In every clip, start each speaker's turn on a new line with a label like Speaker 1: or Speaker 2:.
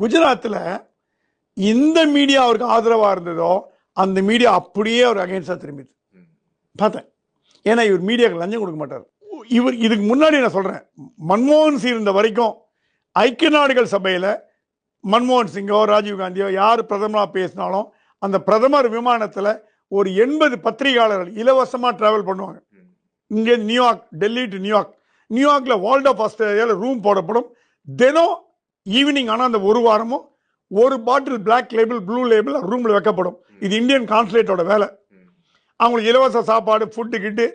Speaker 1: குஜராத்தில் இந்த மீடியா அவருக்கு ஆதரவாக இருந்ததோ அந்த மீடியா அப்படியே அவர் அகைன்ஸ்டாக திரும்பிது. பார்த்தேன். ஏன்னா இவர் மீடியாவுக்கு லஞ்சம் கொடுக்க மாட்டார். இவர் இதுக்கு முன்னாடி நான் சொல்கிறேன் மன்மோகன் சிங் இருந்த வரைக்கும் ஐக்கிய நாடுகள் சபையில் மன்மோகன் சிங்கோ ராஜீவ் காந்தியோ யார் பிரதமராக பேசினாலும் அந்த பிரதமர் விமானத்தில் ஒரு எண்பது பத்திரிகையாளர்கள் இலவசமாக ட்ராவல் பண்ணுவாங்க. இங்கே New York Delhi to New York. நியூயார்க்கில் வேர்ல்ட் ஆஃப் ஆஸ்திரேலியாவில் ரூம் போடப்படும். தினம் ஈவினிங் ஆனால் அந்த ஒரு வாரமும் ஒரு bottle black label blue label ரூமில் வைக்கப்படும். இது இந்தியன் கான்சுலேட்டோட வேலை. அவங்களுக்கு இலவச சாப்பாடு ஃபுட்டு கிட்டு.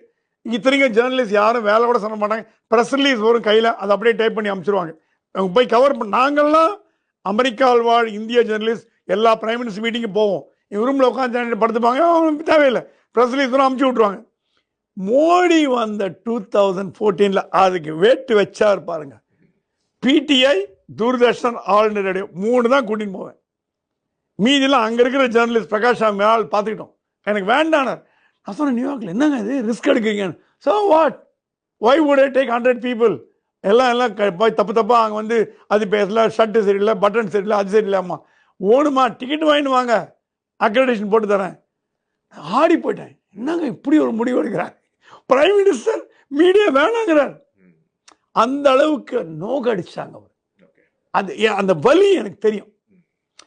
Speaker 1: இத்தனைக்கும் ஜேர்னலிஸ்ட் யாரும் வேலை கூட சொல்ல மாட்டாங்க. ப்ரெஸ் ரிலீஸ் வரும் கையில். அதை அப்படியே டைப் பண்ணி அனுப்பிச்சிருவாங்க அவங்க போய் கவர் பண்ண நாங்கள்லாம் அமெரிக்காவில் வாழ் இந்திய ஜேர்னலிஸ்ட் எல்லா பிரைம் மினிஸ்டர் மீட்டிங்கும் போவோம். இவங்க ரூமில் உட்காந்து படுத்துப்பாங்க? அவங்களுக்கு தேவையில்லை. ப்ரெஸ் ரிலீஸ் வரும் அமுச்சு விட்ருவாங்க மோடி வந்த டூ தௌசண்ட் ஃபோர்டீனில் அதுக்கு வேட்டு வச்சார் பாருங்க. பிடிஐ தூர்தர்ஷன் இண்டியா ரேடியோ மூணு தான் கூட்டின்னு போவேன். மீதிலாம் அங்கே இருக்கிற ஜேர்னலிஸ்ட் பிரகாஷ் சாமி ஆள் பார்த்துக்கிட்டோம். எனக்கு வேண்டானார். நான் சொன்னேன் நியூயார்க்கில் என்னங்க இது? ரிஸ்க் எடுக்கிறீங்க so what why would I take hundred people எல்லாம் எல்லாம் போய் தப்பு தப்பாக அங்கே வந்து அது பேசல ஷர்ட்டு சரியில்லை பட்டன் சரியில்லை அது சரியில்லாமா ஓடுமா டிக்கெட் வாங்கிட்டு வாங்க. அக்ரடேஷன் போட்டு தரேன். ஆடி போயிட்டேன். என்னங்க இப்படி ஒரு முடிவு எடுக்கிறார்? பிரைம் மினிஸ்டர் மீடியா வேணாங்கிறார். அந்த அளவுக்கு நோகடிச்சாங்க அவர். ஏ- அந்த வலி எனக்கு தெரியும்.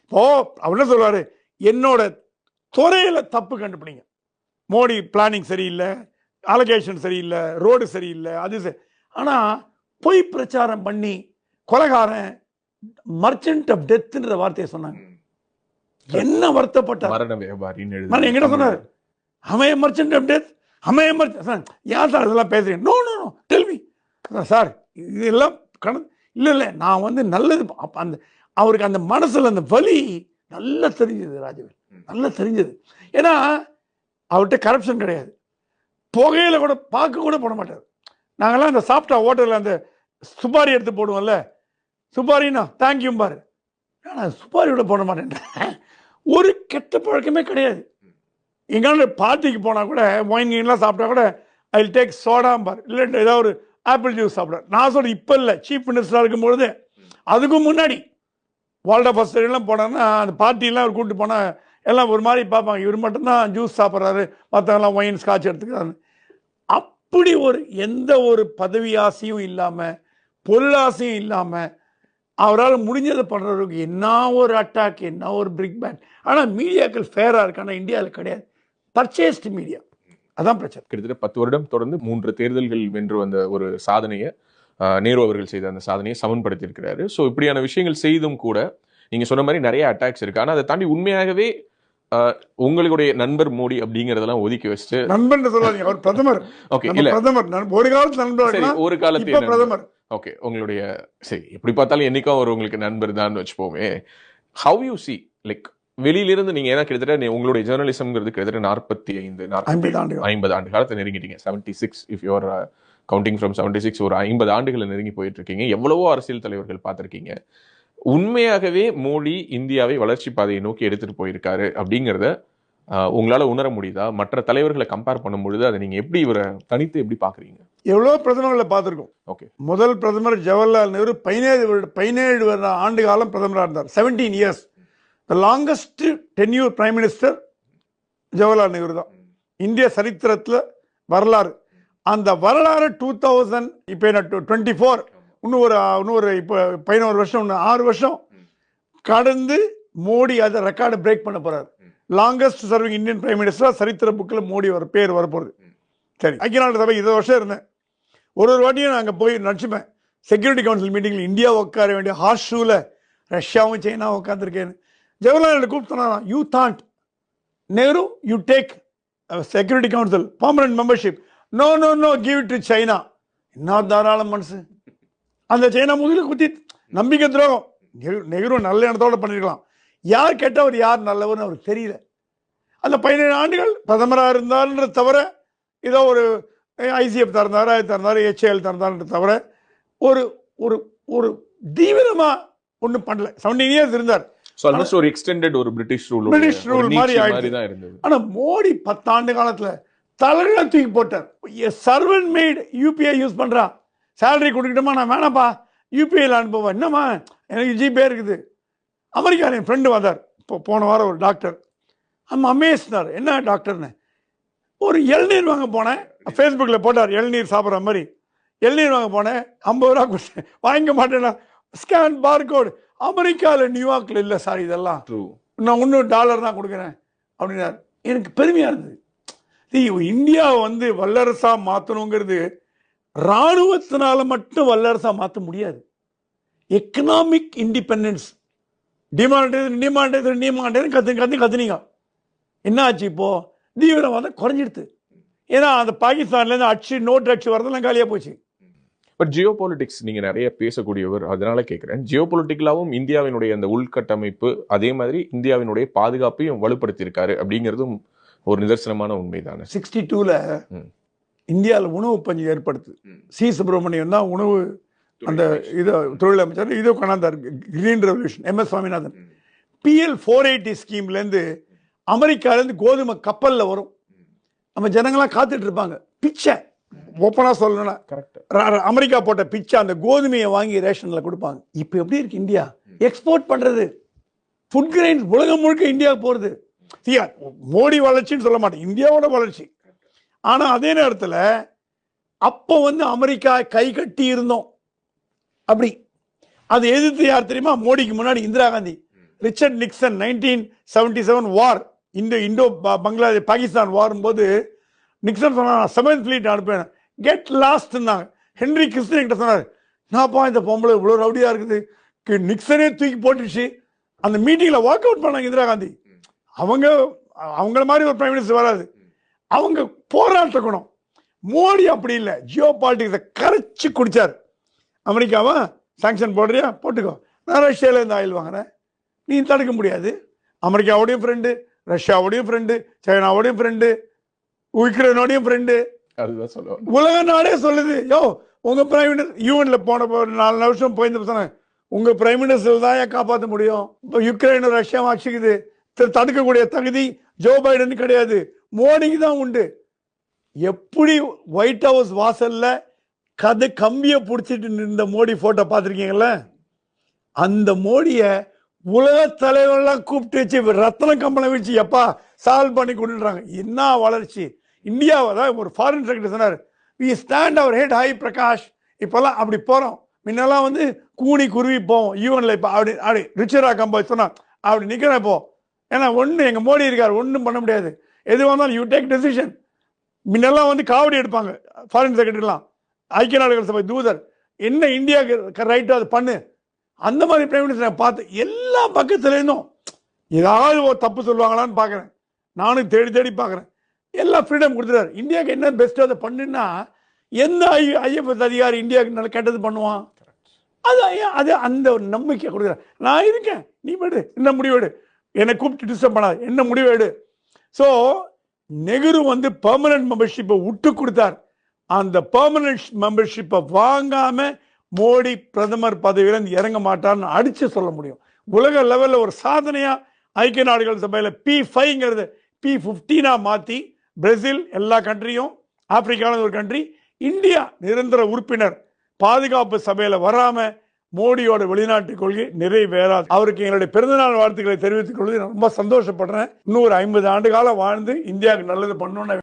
Speaker 1: இப்போ அவர் என்ன சொல்றாரு? என்னோட துறையில தப்பு கண்டுபிடிங்க. மோடி பிளானிங் சரியில்லை அலகேஷன் சரியில்லை ரோடு சரியில்லை அது சரி. ஆனா பொய் பிரச்சாரம் பண்ணி கொலகாரன் மர்ச்சன்ட் ஆஃப் டெத்ன்ற வார்த்தையை சொன்னாங்க. என்ன வருத்தப்பட்டார்?
Speaker 2: மரண
Speaker 1: நான் எங்கிட்ட சொன்னார். அவன் மர்ச்சன்ட் ஆஃப் டெத் அவன் மர்ச்சன்ட் சார் ஏன் சார் இதெல்லாம் பேசுறீங்க? நோ நோ நோ டெல்வி சார் இதெல்லாம் கண இல்லை இல்லை. நான் வந்து நல்லது அந்த அவருக்கு அந்த மனசுல அந்த வலி நல்லா தெரிஞ்சது ராஜவேல். நல்லா தெரிஞ்சது. ஏன்னா அவர்கிட்ட கரப்ஷன் கிடையாது. புகையில கூட பார்க்க கூட போட மாட்டார். நாங்கெல்லாம் அந்த சாப்பிட்டா ஹோட்டலில் அந்த சுப்பாரி எடுத்து போடுவோம்ல. சுப்பாரின்னா தேங்க்யூ பாரு. நான் சுப்பாரி கூட போட மாட்டேன். ஒரு கெட்ட பழக்கமே கிடையாது. எங்கான பார்ட்டிக்கு போனால் கூட ஒயின் கீன்லாம் சாப்பிட்டா கூட ஐ டேக் சோடாம்பார் இல்லை ஏதாவது ஒரு ஆப்பிள் ஜூஸ் சாப்பிட நான் சொல்கிறேன் இப்போ இல்லை. சீஃப் மினிஸ்டராக இருக்கும்பொழுது அதுக்கும் முன்னாடி வேர்ல்ட் ஆஃப் ஃபஸ்ட்லாம் போனாங்கன்னா அந்த பார்ட்டிலாம் அவர் கூப்பிட்டு போனால் எல்லாம் ஒரு மாதிரி பார்ப்பாங்க. இவர் மட்டும்தான் ஜூஸ் சாப்பிட்றாரு. மற்றவங்களாம் ஒயின் ஸ்காட்ச் எடுத்துக்கிறாரு. அப்படி ஒரு எந்த ஒரு பதவி ஆசையும் இல்லாமல் பொருளாசையும் இல்லாமல் அவரால் முடிஞ்சதை பண்ணுறவருக்கு என்ன ஒரு அட்டாக் என்ன ஒரு பிரிக் பேன் ஆனால் மீடியாக்கள் ஃபேராக இருக்கு. ஆனால் இந்தியாவில் கிடையாது. பர்ச்சேஸ்டு மீடியா அதான் பிரச்சனை.
Speaker 2: கிட்டத்தட்ட பத்து வருடம் தொடர்ந்து மூன்று தேர்தல்கள் வென்று வந்த ஒரு சாதனையை நேரு அவர்கள் செய்த அந்த சாதனையை சமன்படுத்தியிருக்கிறாரு. ஸோ இப்படியான விஷயங்கள் செய்தும் கூட நீங்க சொன்ன மாதிரி நிறைய அட்டாக்ஸ் இருக்கு. ஆனா அதை தாண்டி உண்மையாகவே உங்களுடைய நண்பர் மோடி அப்படிங்கறதெல்லாம் ஒதுக்கி வச்சுட்டு
Speaker 1: நண்பன் சொல்லாதீங்க அவர் பிரதமர்.
Speaker 2: ஓகே இல்ல.
Speaker 1: பிரதமர். ஒரு காலத்து நண்பர்
Speaker 2: ஒரு காலத்து.
Speaker 1: பிரதமர்.
Speaker 2: ஓகே உங்களுடைய சரி எப்படி பார்த்தாலும் என்னைக்கும் அவர் உங்களுக்கு நண்பர் தான் வச்சுப்போமே. ஹவ் யூ சி லைக் வெளியிலிருந்து நீங்க ஏன்னா கிட்டத்தட்ட உங்களுடைய ஜேர்னலிசம்ங்கிறது கிட்டத்தட்ட நாற்பத்தி ஐந்து
Speaker 1: ஐம்பது ஆண்டுகள்.
Speaker 2: ஐம்பது ஆண்டு காலத்தை நெருங்கிட்டீங்க. Seventy six if you're counting from seventy six ஒரு ஐம்பது ஆண்டுகளை நெருங்கி போயிட்டு இருக்கீங்க எவ்வளவோ அரசியல் தலைவர்கள் பார்த்திருக்கீங்க. உண்மையாகவே மோடி இந்தியாவை வளர்ச்சி பாதையை நோக்கி எடுத்துட்டு போயிருக்காரு அப்படிங்கிறத உங்களால உணர முடியுதா? மற்ற தலைவர்களை கம்பேர் பண்ணும் பொழுது அதை நீங்க எப்படி இவரை தனித்து எப்படி பாக்குறீங்க
Speaker 1: எவ்வளோ பிரதமர்களை பார்த்துருக்கோம்.
Speaker 2: ஓகே
Speaker 1: முதல் பிரதமர் ஜவஹர்லால் நேரு பதினேழு பதினேழு ஆண்டு காலம் பிரதமராக இருந்தார். Seventeen years the longest tenure prime minister Jawaharlal Nehru தான். இந்திய சரித்திரத்தில் வரலாறு. அந்த வரலாறு டூ தௌசண்ட் இப்போ என்ன டுவெண்ட்டி ஃபோர் இன்னும் ஒரு இன்னும் ஒரு இப்போ பதினோரு வருஷம் இன்னும் ஆறு வருஷம் கடந்து மோடி அதை ரெக்கார்டை பிரேக் பண்ண போகிறார் லாங்கஸ்ட் சர்விங் இந்தியன் பிரைம் மினிஸ்டராக சரித்திர புக்கில் மோடி வர பேர் வரப்போகுது. சரி ஐக்கிய நாடு சபை இருபது வருஷம் இருந்தேன். ஒரு ஒரு வாட்டியும் நான் அங்கே போய் நினச்சிப்பேன் செக்யூரிட்டி கவுன்சில் மீட்டிங்கில் இந்தியா உட்கார வேண்டிய ஹார்ஸ் ஷூவில் ரஷ்யாவும் சைனாவும் உட்காந்துருக்கேன் ஜவஹர்லால் கூப்பிட்டு U Thant Nehru you take security council permanent membership no no no give to China என்ன தாராள மனசு அந்த சைனா முதுகில் குத்தி நம்பிக்கை துரோகம். நெஹ்ரு- நல்ல இடத்தோட பண்ணிருக்கலாம். யார் கெட்டவர் யார் நல்லவர்னு அவருக்கு தெரியல. அந்த பதினேழு ஆண்டுகள் பிரதமராக இருந்தார்ன்ற தவிர ஏதோ ஒரு ஐசிஎஃப் திறந்தார் அது திறந்தாரு ஹெச்ஏஎல் திறந்தார்ன்ற தவிர ஒரு ஒரு ஒரு தீவிரமாக ஒன்றும் பண்ணல. செவன்டீன் இயர்ஸ் இருந்தார்.
Speaker 2: ஸோ ஆல்மோஸ்ட் ஒரு எக்ஸ்டெண்டட் ஒரு பிரிட்டிஷ் ரூல்
Speaker 1: பிரிட்டிஷ் rule மாதிரி ஆயிடுச்சு.
Speaker 2: இருந்தது.
Speaker 1: ஆனா மோடி பத்தாண்டு காலத்துல தலைகளை தூக்கி போட்டார். சர்வன் மேட் யூபிஐ யூஸ் பண்றான் சேலரி கொடுக்கட்டுமா? நான் வேணாப்பா யூபிஐல அனுப்புவேன் என்னம்மா? எனக்கு ஜிபே இருக்குது. அமெரிக்காவில் என் ஃப்ரெண்டு வந்தார். இப்போ போன வாரம் ஒரு டாக்டர் நம்ம அமேஸ்னார் என்ன டாக்டர்னு ஒரு இளநீர் வாங்க போனேன். ஃபேஸ்புக்கில் போட்டார் இளநீர் சாப்பிட்ற மாதிரி. இளநீர் வாங்க போனேன். ஐம்பது ரூபா கொடுத்தேன். வாங்க மாட்டேன்னா ஸ்கேன் பார்கோடு அமெரிக்காவில் நியூயார்க்கில் இல்லை சார் இதெல்லாம். நான் இன்னும் டாலர் தான் கொடுக்குறேன். அப்படின்னாரு. எனக்கு பெருமையாக இருந்தது. இந்தியாவை வந்து வல்லரசாக மாற்றணுங்கிறது இராணுவத்தினால மட்டும் வல்லரசாக மாற்ற முடியாது. எக்கனாமிக் இண்டிபெண்டன்ஸ் டிமாண்டேஷன் டிமாண்டேஷன் டிமாண்டேஷன் கத்து கத்து கத்துனீங்க. என்ன ஆச்சு இப்போ? தீவிரவாதம் குறைஞ்சிடுது ஏன்னா அந்த பாகிஸ்தான்லேருந்து அடிச்சு நோட் அடிச்சு வரதெல்லாம் காலியாக போச்சு.
Speaker 2: பட் ஜியோ பொலிட்டிக்ஸ் நீங்க நிறைய பேசக்கூடியவர் அதனால கேட்கிறேன். ஜியோ பொலிட்டிக்கலாவும் இந்தியாவினுடைய அந்த உள்கட்டமைப்பு அதே மாதிரி இந்தியாவினுடைய பாதுகாப்பையும் வலுப்படுத்தியிருக்காரு அப்படிங்கிறதும் ஒரு நிதர்சனமான உண்மைதானே.
Speaker 1: சிக்ஸ்டி டூவில். இந்தியாவில் உணவு பஞ்சம் ஏற்படுத்து சி சுப்பிரமணியம் தான் உணவு அந்த இது தொழில் அமைச்சர் இதோ கொண்டாந்தார் green revolution M S Swaminathan PL four eighty ஸ்கீம்லேருந்து அமெரிக்காலேருந்து கோதுமை கப்பலில் வரும். நம்ம ஜனங்களாம் காத்துட்டு இருப்பாங்க. பிச்சை. ஓப்பனாக சொல்லணும்னா அமெரிக்கா போட்ட பிச்சை அந்த கோதுமையை வாங்கி ரேஷனில் கொடுப்பாங்க. இப்போ எப்படி இருக்கு இந்தியா? எக்ஸ்போர்ட் பண்ணுறது ஃபுட் கிரெயின்ஸ் உலகம் முழுக்க இந்தியா போகிறது சியா மோடி வளர்ச்சின்னு சொல்ல மாட்டேன். இந்தியாவோட வளர்ச்சி. ஆனால் அதே நேரத்தில் அப்போ வந்து அமெரிக்கா கை கட்டி இருந்தோம். அப்படி. அது எதிர்த்து யார் தெரியுமா? மோடிக்கு முன்னாடி Indira Gandhi. Richard Nixon nineteen seventy seven war. Indo Indo ப- பங்களாதேஷ் பாகிஸ்தான் வாரும் போது நிக்சன் சொன்னார் செவன்த் ஃபிளீட் அனுப்பேன் கெட் லாஸ்ட்னாங்க ஹென்ரி கிறிஸ்டன் என்கிட்ட சொன்னார் நான்ப்பா இந்த பொம்பளை இவ்வளோ ரவுடியாக இருக்குது? நிக்சனே தூக்கி போட்டுச்சு அந்த மீட்டிங்கில் ஒர்க் அவுட் பண்ணாங்க இந்திரா காந்தி. அவங்க அவங்கள மாதிரி ஒரு பிரைம் மினிஸ்டர் வராது. அவங்க போராட்டக்கணும் மோடி அப்படி இல்லை. ஜியோ பாலிட்டிக்ஸை கரைச்சி குடிச்சார். அமெரிக்காவா? சாங்ஷன் போடுறியா? போட்டுக்கோ. நான் ரஷ்யாவிலேருந்து ஆயில் வாங்குறேன். நீ தடுக்க முடியாது. அமெரிக்காவோடையும் ஃப்ரெண்டு ரஷ்யாவோடையும் ஃப்ரெண்டு சைனாவோடையும் ஃப்ரெண்டு உக்ரைனோடையும் ஃப்ரெண்டு
Speaker 2: அதுதான் சொல்லுவாங்க.
Speaker 1: உலக நாடே சொல்லுது. யோ உங்க பிரைம் மினிஸ்டர் யூஎன்ல போன நாலு வருஷம் போயிருந்த சொன்னேன். உங்க பிரைம் மினிஸ்டர் தான் ஏன் காப்பாற்ற முடியும்? இப்போ யுக்ரைன் ரஷ்யா ஆட்சிக்குது. தடுக்கக்கூடிய தகுதி ஜோ பைடன் கிடையாது. மோடிக்கு தான் உண்டு. எப்படி ஒயிட் ஹவுஸ் வாசல்ல கதை கம்பியை பிடிச்சிட்டு நின்ற மோடி போட்டோ பார்த்துருக்கீங்கல்ல? அந்த மோடியை உலக தலைவர்லாம் கூப்பிட்டு வச்சு ரத்ன கம்பளம் வச்சு எப்பா சால்வ் பண்ணி கொண்டுறாங்க என்ன வளர்ச்சி. இந்தியாவை தான் ஒரு ஃபாரின் செக்ரட்டரி சொன்னார். We stand our head high Prakash இப்போல்லாம் அப்படி போகிறோம் முன்னெல்லாம் வந்து கூனி குருவி போவோம். யூஎன்ல இப்போ அப்படி அப்படி ரிச்சரா கம்போஸ் சொன்னால் அப்படி நிற்கிறேன் இப்போ. ஏன்னா ஒன்று எங்கள் மோடி இருக்கார் ஒன்றும் பண்ண முடியாது. எது வந்தாலும் யூ டேக் டெசிஷன் முன்னெல்லாம் வந்து காவடி எடுப்பாங்க ஃபாரின் செக்ரட்டரிலாம் ஐக்கிய நாடுகள் சபை தூதர். என்ன இந்தியாவுக்கு ரைட்டோ அது பண்ணு. அந்த மாதிரி பிரைம் மினிஸ்டர் பார்த்து எல்லா பக்கத்துலேருந்தும் ஏதாவது ஒரு தப்பு சொல்லுவாங்களான்னு பார்க்குறேன். நானும் தேடி தேடி பார்க்குறேன். எல்லா ஃப்ரீடம் கொடுத்துட்டாரு. இந்தியாவுக்கு என்ன பெஸ்ட்டோ அதை பண்ணுன்னா எந்த ஐ ஐஎஃப்எஸ் அதிகாரி இந்தியாவுக்கு நல்லா கெட்டது பண்ணுவான்? அது ஐயா- அது அந்த ஒரு நம்பிக்கை கொடுக்குறேன் நான் இருக்கேன். நீ விடு என்ன முடிவெடு என்னை கூப்பிட்டு டிஸ்டர்ப் பண்ணாது. என்ன முடிவெடு எடு. ஸோ நெஹ்ரு வந்து பெர்மனன்ட் மெம்பர்ஷிப்பை விட்டு கொடுத்தார். அந்த பெர்மனன்ட் மெம்பர்ஷிப்பை வாங்காம மோடி பிரதமர் பதவியிலேருந்து இறங்க மாட்டார்னு அடித்து சொல்ல முடியும். உலக லெவலில் ஒரு சாதனையாக ஐக்கிய நாடுகள் சபையில் பி ஃபைங்கிறது பி ஃபிஃப்டீனாக மாற்றி பிரேசில் எல்லா கண்ட்ரியும் ஆப்பிரிக்காவில் ஒரு கண்ட்ரி இந்தியா நிரந்தர உறுப்பினர் பாதுகாப்பு சபையில் வராம மோடியோட வெளிநாட்டு கொள்கை நிறைவேறாது. அவருக்கு எங்களுடைய பிறந்தநாள் வாழ்த்துக்களை தெரிவித்துக் கொள்வது ரொம்ப சந்தோஷப்படுறேன். இன்னும் ஒரு ஐம்பது ஆண்டு காலம் வாழ்ந்து இந்தியாவுக்கு நல்லது பண்ணணும்னு